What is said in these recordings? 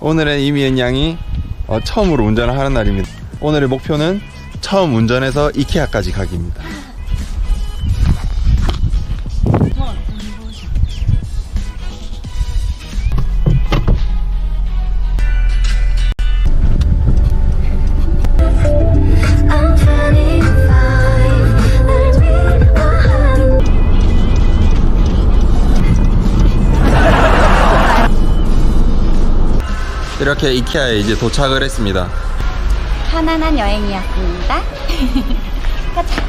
오늘은 이미연 양이 어, 처음으로 운전을 하는 날입니다. 오늘의 목표는 처음 운전해서 이케아까지 가기입니다. 이렇게 이케아에 이제 도착을 했습니다. 편안한 여행이었습니다. 가자.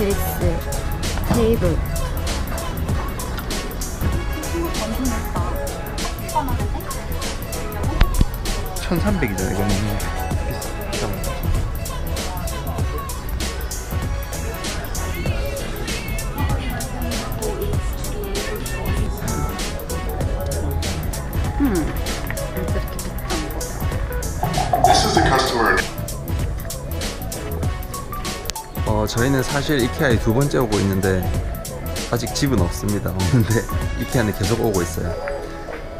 매트리스, 테이블. 엄청 예쁘다. 1300이잖아, 이거는. 비싼 거. 음. This is the customer 어, 저희는 사실 이케아에 두 번째 오고 있는데 아직 집은 없습니다. 없는데 이케아는 계속 오고 있어요.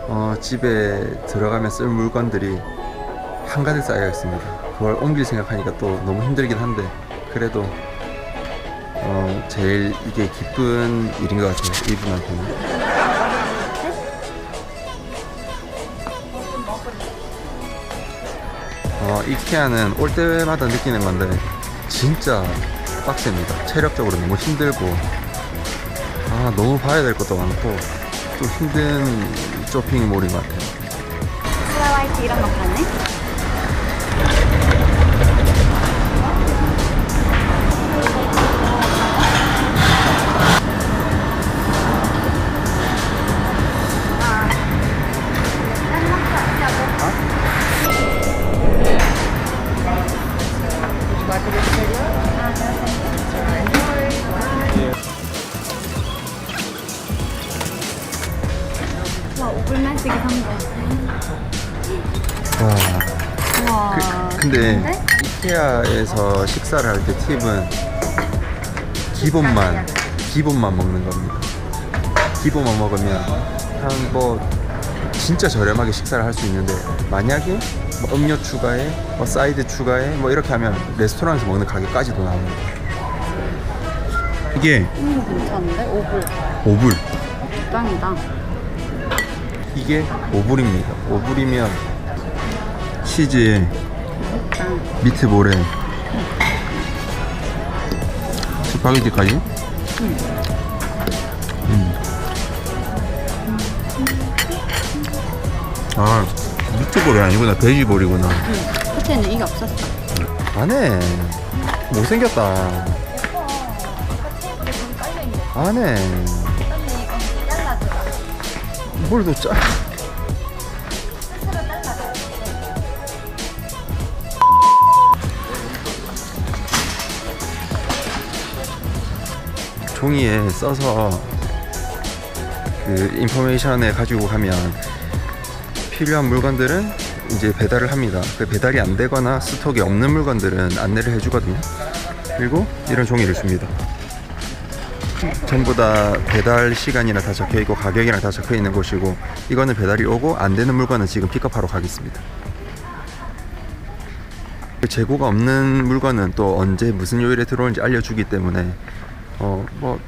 어, 집에 들어가면 쓸 물건들이 한가득 쌓여 있습니다. 그걸 옮길 생각하니까 또 너무 힘들긴 한데 그래도 어, 제일 이게 기쁜 일인 것 같아요. 이분한테는. 어, 이케아는 올 때마다 느끼는 건데 진짜 빡셉니다. 체력적으로 너무 힘들고 아 너무 봐야 될 것도 많고 좀 힘든 쇼핑몰인 것 같아요. 슬라와이트 이런 거 파네? 쓰기 성공. 와. 그, 근데 이케아에서 식사를 할 때 팁은 기본만 기본만 먹는 겁니다. 기본만 먹으면 한 뭐 진짜 저렴하게 식사를 할 수 있는데 만약에 뭐 음료 추가에 뭐 사이드 추가에 뭐 이렇게 하면 레스토랑에서 먹는 가격까지도 나옵니다. 이게 음, 괜찮은데? 오불. 5불 짱이다. 이게 5불입니다. 5불이면 치즈에 짱. 미트볼에 스파게티까지? 음. 아, 미트볼이 아니구나. 돼지볼이구나. 응. 그때는 이게 없었어. 안 해. 못생겼다. 안 해. 뭘더 짜. 종이에 써서 그 인포메이션에 가지고 가면 필요한 물건들은 이제 배달을 합니다. 그 배달이 안 되거나 스톡이 없는 물건들은 안내를 해주거든요. 그리고 이런 종이를 줍니다. 전부 다 배달 시간이나 다 적혀 있고 가격이랑 다 적혀 있는 곳이고 이거는 배달이 오고 안 되는 물건은 지금 픽업하러 가겠습니다. 그 재고가 없는 물건은 또 언제 무슨 요일에 들어오는지 알려주기 때문에 어 뭐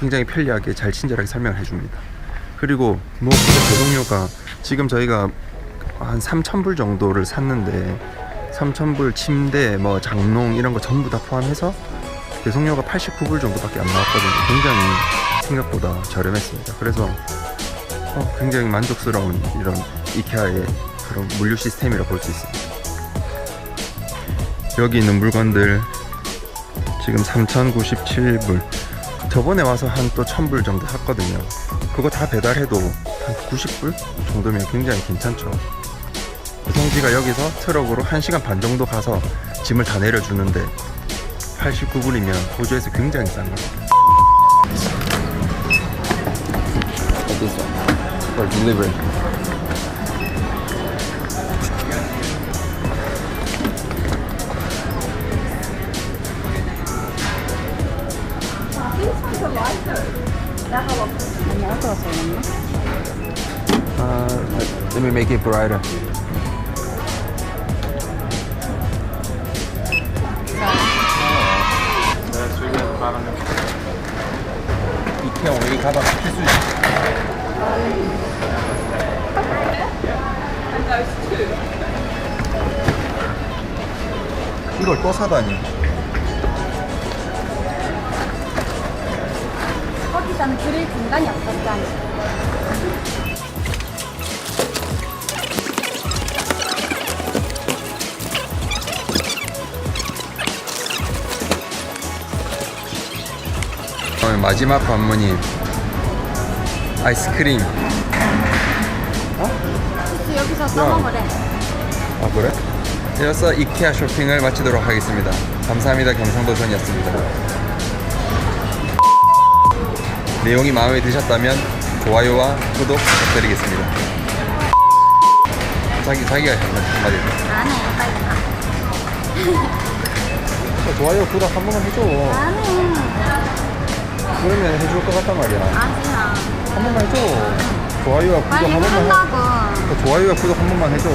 굉장히 편리하게 잘 친절하게 설명을 해줍니다. 그리고 무엇보다 배송료가 지금 저희가 한 3,000불 정도를 샀는데 3,000불 침대 뭐 장롱 이런 거 전부 다 포함해서 배송료가 89불 정도밖에 안 나왔거든요. 굉장히 생각보다 저렴했습니다. 그래서 어, 굉장히 만족스러운 이런 이케아의 그런 물류 시스템이라 볼 수 있습니다. 여기 있는 물건들 지금 3,097불. 저번에 와서 한 또 1,000불 정도 샀거든요. 그거 다 배달해도 한 90불 정도면 굉장히 괜찮죠. 성지가 여기서 트럭으로 1시간 반 정도 가서 짐을 다 내려주는데 89불이면 호주에서 굉장히 싼 겁니다. This one for delivery. Uh, let me make it brighter. 이케아 오일 가방 필수. 이걸 또 사다니. 거기서는 그릴 공간이 없었잖아. 마지막 관문인 아이스크림. 혹시 여기서 써먹으래. 아 그래? 이어서 이케아 쇼핑을 마치도록 하겠습니다. 감사합니다. 경상도전이었습니다. 내용이 마음에 드셨다면 좋아요와 구독 부탁드리겠습니다. 자기 자기가 한마디. 안 해, 빨리 가. 좋아요 구독 한 번만 해줘. 안 해. 그러면 해줄 것 같단 말이야. 아니야. 한 번만 해줘. 좋아요와 구독 한 번만. 해. 하려고. 좋아요와 구독 한 번만 해줘.